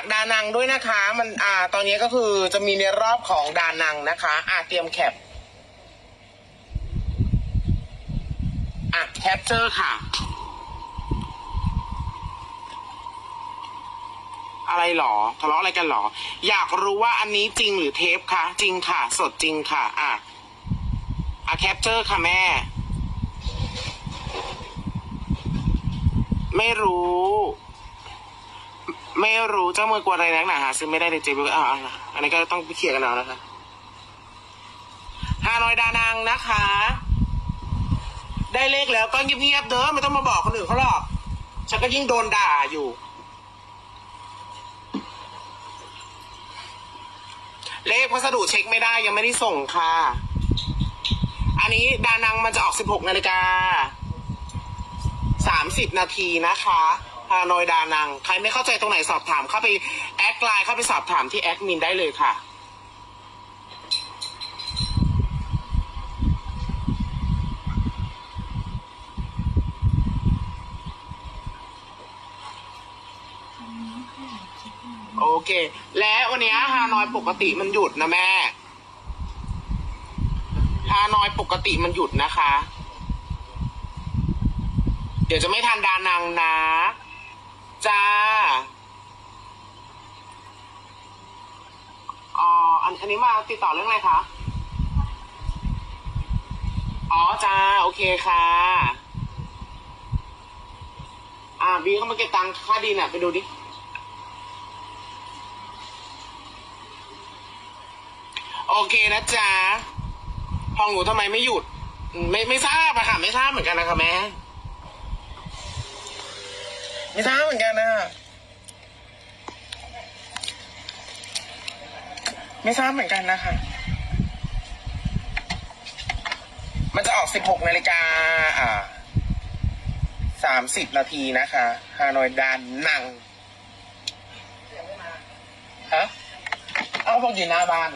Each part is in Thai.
ากดานังด้วยนะคะ มันอ่า ตอนนี้ก็คือจะมีในรอบของดานังนะคะ อ่าเตรียมแคปอะแคปเจอร์ค่ะ อะไรหรอทะเลาะอะไรกันหรอ อยากรู้ว่าอันนี้จริงหรือเทปคะจริงค่ะ สดจริงค่ะ อะอะแคปเจอร์ค่ะแม่ ไม่รู้ ไม่รู้เจ้ามือกลัวอะไรนักหนาหาซื้อไม่ได้ในเจ๊อ่าอันนี้ก็ต้องไปเคลียร์กันเอานะคะฮานอยดานังนะคะ ได้เลขแล้วก็เงียบๆเด้อไม่ต้องมาบอกคนอื่นเขาหรอกฉันก็ยิ่งโดนด่าอยู่ เลขพัสดุเช็คไม่ได้ยังไม่ได้ส่งค่ะ อันนี้ดานังมันจะออก 16นาฬิกา30 นาทีนะคะ ฮานอยดานัง ใครไม่เข้าใจตรงไหนสอบถามเข้าไปแอดไลน์เข้าไปสอบถามที่แอดมินได้เลยค่ะ โอเค และวันนี้ฮานอยปกติมันหยุดนะแม่ฮานอยปกติมันหยุดนะคะ เดี๋ยวจะไม่ทันดานังนะ จ้าอ๋ออันอันนี้มาติดต่อเรื่องอะไรคะ อ๋อจ้า โอเคค่ะ อ่าบีเขามาเก็บตังค่าดินอะ ไปดูดิ โอเคนะจ๊ะห้องหนูทำไมไม่หยุด ไม่ไม่ทราบอะค่ะ ไม่ทราบเหมือนกันนะคะแม่ ไม่ทราบเหมือนกันนะไม่ทราบเหมือนกันนะคะ มันจะออก 16นาฬิกาอ่า30 นาทีนะคะฮานอยดานนังฮะเอาพวกอยู่หน้าบ้าน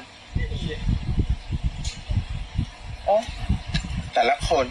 โอ้แต่ละคน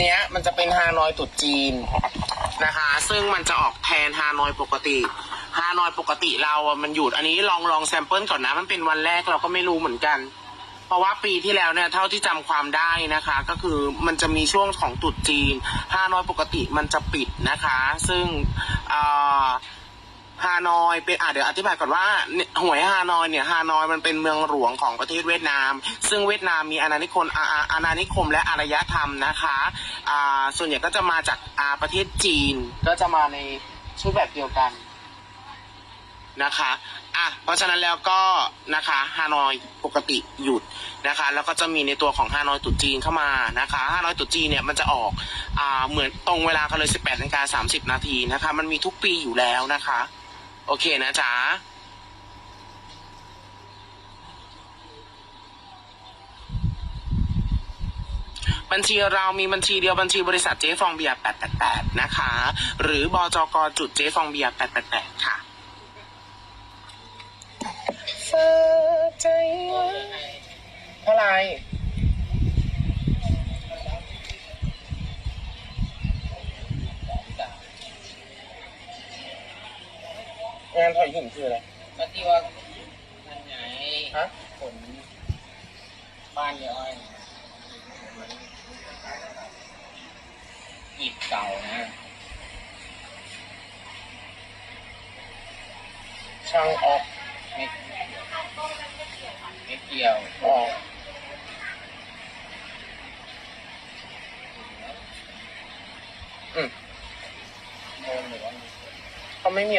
เนี้ยมันจะเป็นฮานอยตุดจีนนะคะ ซึ่งมันจะออกแทนฮานอยปกติฮานอยปกติเราอะมันหยุดอันนี้ลองลองแซมเปิลก่อนนะ มันเป็นวันแรกเราก็ไม่รู้เหมือนกัน เพราะว่าปีที่แล้วเนี่ยเท่าที่จำความได้นะคะ ก็คือมันจะมีช่วงของตุดจีนฮานอยปกติมันจะปิดนะคะ ซึ่งอ่า ฮานอยเป็นอะเดี๋ยวอธิบายก่อนว่าหวยฮานอยเนี่ยฮานอยมันเป็นเมืองหลวงของประเทศเวียดนาม ซึ่งเวียดนามมีอาณานิคมอาอาณานิคมและอารยธรรมนะคะอ่าส่วนใหญ่ก็จะมาจากอ่าประเทศจีนก็จะมาในชุดแบบเดียวกันนะคะอะเพราะฉะนั้นแล้วก็นะคะฮานอยปกติหยุดนะคะ แล้วก็จะมีในตัวของฮานอยตุจีนเข้ามานะคะฮานอยตุจีนเนี่ยมันจะออกอ่าเหมือนตรงเวลากันเลย 18นาฬิกา30 นาทีนะคะ มันมีทุกปีอยู่แล้วนะคะ โอเคนะจ๊ะบัญชีเรามีบัญชีเดียวบัญชีบริษัทเจ๊ฟองเบียร์888 นะคะ หรือบจกจุดเจ๊ฟองเบียร์888 ค่ะฝากใจไว้เท่าไหรานถอยหินคืออะไร ก็ที่ว่านั่นไงฮะ ผลบ้านเยอ้อยหีบเก่านะช่างออกไม่ไม่เกี่ยวออกอืมโดนหรือว่าเขาไม่มี